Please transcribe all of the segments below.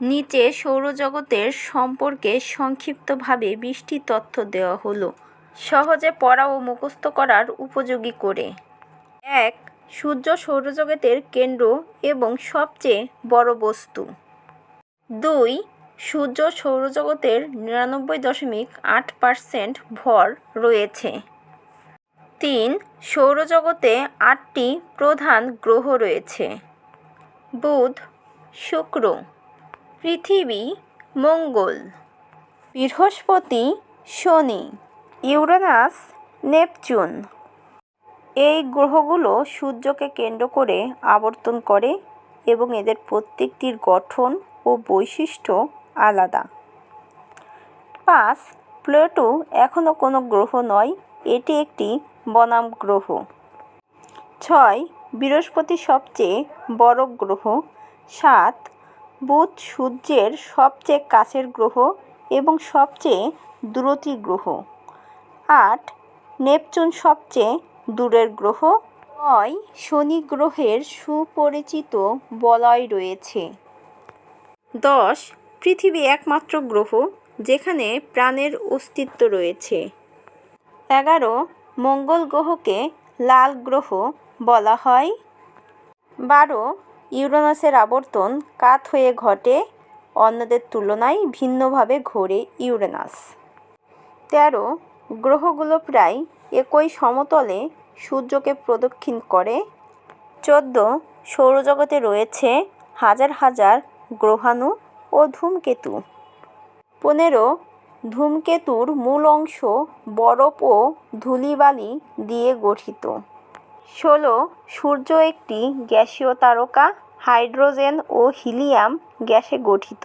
নিচে সৌরজগতের সম্পর্কে সংক্ষিপ্তভাবে বৃষ্টি তথ্য দেওয়া হলো। সহজে পড়া ও মুখস্থ করার উপযোগী করে। এক, সূর্য সৌরজগতের কেন্দ্র এবং সবচেয়ে বড় বস্তু। দুই, সূর্য সৌরজগতের নিরানব্বই দশমিক আট পার্সেন্ট ভর রয়েছে। তিন, সৌরজগতে আটটি প্রধান গ্রহ রয়েছে। বুধ, শুক্র। পৃথিবী মঙ্গল, বৃহস্পতি শনি, ইউরেনাস নেপচুন। এই গ্রহগুলো সূর্যকে কেন্দ্র করে আবর্তন করে এবং এদের প্রত্যেকটির গঠন ও বৈশিষ্ট্য আলাদা। পাঁচ, প্লুটো এখনও কোনো গ্রহ নয়, এটি একটি বনাম গ্রহ। ছয়, বৃহস্পতি সবচেয়ে বড় গ্রহ। সাত বুধ সূর্যের সবচেয়ে কাছের গ্রহ এবং সবচেয়ে দূরতী গ্রহ। আট, নেপচুন সবচেয়ে দূরের গ্রহ। নয়, শনি গ্রহের সুপরিচিত বলয় রয়েছে। দশ, পৃথিবী একমাত্র গ্রহ যেখানে প্রাণের অস্তিত্ব রয়েছে। এগারো, মঙ্গল গ্রহকে লাল গ্রহ বলা হয়। বারো ইউরেনাসের আবর্তন কাত হয়ে ঘটে অন্যদের তুলনায় ভিন্নভাবে ঘোরে ইউরেনাস। তেরো, গ্রহগুলো প্রায় একই সমতলে সূর্যকে প্রদক্ষিণ করে। চোদ্দ, সৌরজগতে রয়েছে হাজার হাজার গ্রহাণু ও ধূমকেতু। পনেরো, ধূমকেতুর মূল অংশ বরফ ও ধূলিবালি দিয়ে গঠিত। ষোলো, সূর্য একটি গ্যাসীয় তারকা, হাইড্রোজেন ও হিলিয়াম গ্যাসে গঠিত।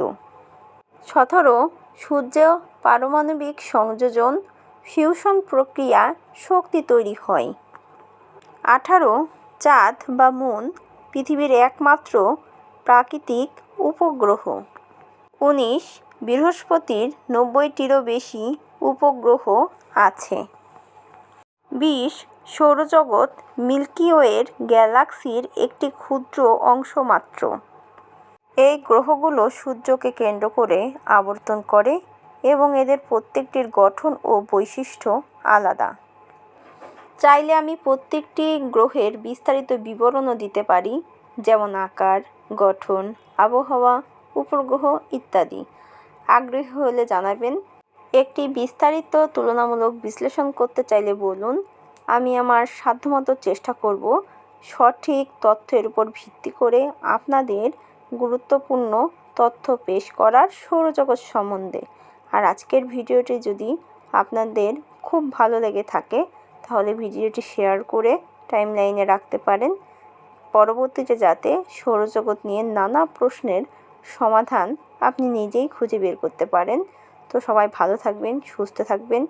সতেরো, সূর্য পারমাণবিক সংযোজন, ফিউশন প্রক্রিয়া শক্তি তৈরি হয়। আঠারো, চাঁদ বা মুন পৃথিবীর একমাত্র প্রাকৃতিক উপগ্রহ। উনিশ, বৃহস্পতির নব্বইটিরও বেশি উপগ্রহ আছে। বিশ সৌরজগৎ মিল্কি ওয়ের গ্যালাক্সির একটি ক্ষুদ্র অংশ মাত্র। এই গ্রহগুলো সূর্যকে কেন্দ্র করে আবর্তন করে এবং এদের প্রত্যেকটির গঠন ও বৈশিষ্ট্য আলাদা। চাইলে আমি প্রত্যেকটি গ্রহের বিস্তারিত বিবরণও দিতে পারি, যেমন আকার, গঠন, আবহাওয়া, উপগ্রহ ইত্যাদি। আগ্রহী হলে জানাবেন। একটি বিস্তারিত তুলনামূলক বিশ্লেষণ করতে চাইলে বলুন আমি আমার সাধ্যমতো চেষ্টা করব সঠিক তথ্যের উপর ভিত্তি করে আপনাদের গুরুত্বপূর্ণ তথ্য পেশ করার সৌরজগৎ সম্বন্ধে। আর আজকের ভিডিওটি যদি আপনাদের খুব ভালো লেগে থাকে, তাহলে ভিডিওটি শেয়ার করে টাইমলাইনে রাখতে পারেন। পরবর্তীতে যাতে সৌরজগৎ নিয়ে নানা প্রশ্নের সমাধান আপনি নিজেই খুঁজে বের করতে পারেন। তো সবাই ভালো থাকবেন, সুস্থ থাকবেন।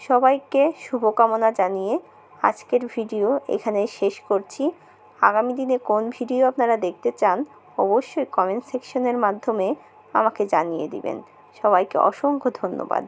সবাইকে শুভকামনা জানিয়ে আজকের ভিডিও এখানে শেষ করছি। আগামী দিনে কোন ভিডিও আপনারা দেখতে চান, অবশ্যই কমেন্ট সেকশনের মাধ্যমে আমাকে জানিয়ে দিবেন। সবাইকে অসংখ্য ধন্যবাদ।